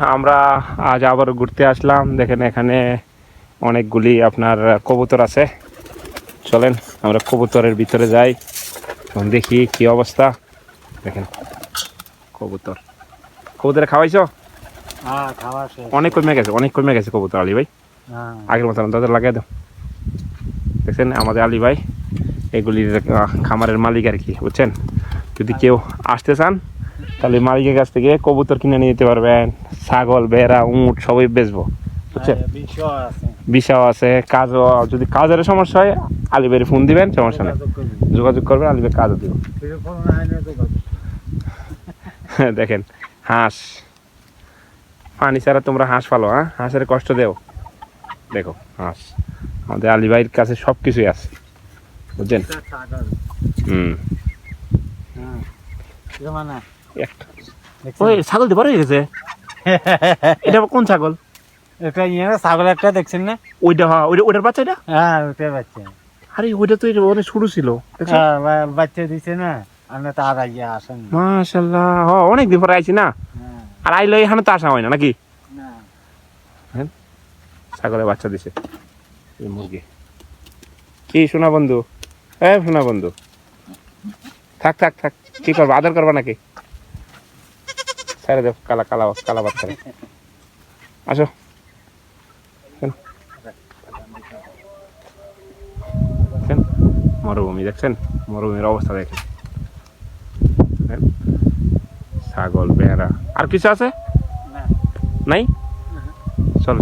আমরা আজ আবার ঘুরতে আসলাম। দেখেন এখানে অনেকগুলি আপনার কবুতর আছে। চলেন আমরা কবুতরের ভিতরে যাই। দেখি কি অবস্থা। দেখেন কবুতর। কবুতরে খাওয়াইছো? হ্যাঁ অনেক কমে গেছে অনেক কমে গেছে কবুতর আলী ভাই। হ্যাঁ। আগের মতন তাদের লাগিয়ে দাও। দেখছেন আমাদের আলী ভাই এগুলির খামারের মালিক আর কি বুঝছেন? যদি কেউ আসতে চান তাহলে মালিকের কাছ থেকে কবুতর কিনে নিয়ে যেতে পারবেন। ছাগল বেড়া উঁট সবই বেচবো বুঝছেন? বিষয় আছে। বিষাও আছে কাজও যদি কাজের সমস্যা হয় আলী ভাইয়ের ফোন দিবেন সমস্যা নেই। যোগাযোগ করবি। যোগাযোগ করবেন আলী ভাই কাজও দিব যোগাযোগ দেখেন হাঁস। পানি ছাড়া তোমরা হাঁস পালো হ্যাঁ? হাঁসের কষ্ট দেও। দেখো হাঁস। আমাদের আলী ভাইয়ের কাছে সব কিছুই আছে বুঝছেন? হুম। হ্যাঁ যেমন না, একটা। দেখছেন? ওই ছাগল দিয়ে বড় হয়ে গেছে। এটা কোন ছাগল? এটা ইয়ে ছাগল একটা দেখছেন না? ওইটা হ্যাঁ ওইটা ওইটার বাচ্চা এটা? হ্যাঁ বাচ্চা। আরে ওইটা তো অনেক শুরু ছিল? হ্যাঁ, বাচ্চা দিছে না আমরা তো আর আইয়া আসেন। মাশাল্লাহ হ অনেক দিন পরে আইছি না? হ্যাঁ, আর আইলে এখানে তো আসা হয় না নাকি? ছাগলের বাচ্চা দিছে। মুরগি। কি শোনা বন্ধু? এ শোনা বন্ধু। থাক থাক থাক। কি করব? আদর করবা নাকি? ছেড়ে দেব কালা কালা কালা করে আসো? মরুভূমি দেখছেন? মরুভূমির অবস্থা দেখেন। দেখেন? ছাগল বেড়া। আর কিছু আছে? নাই? চল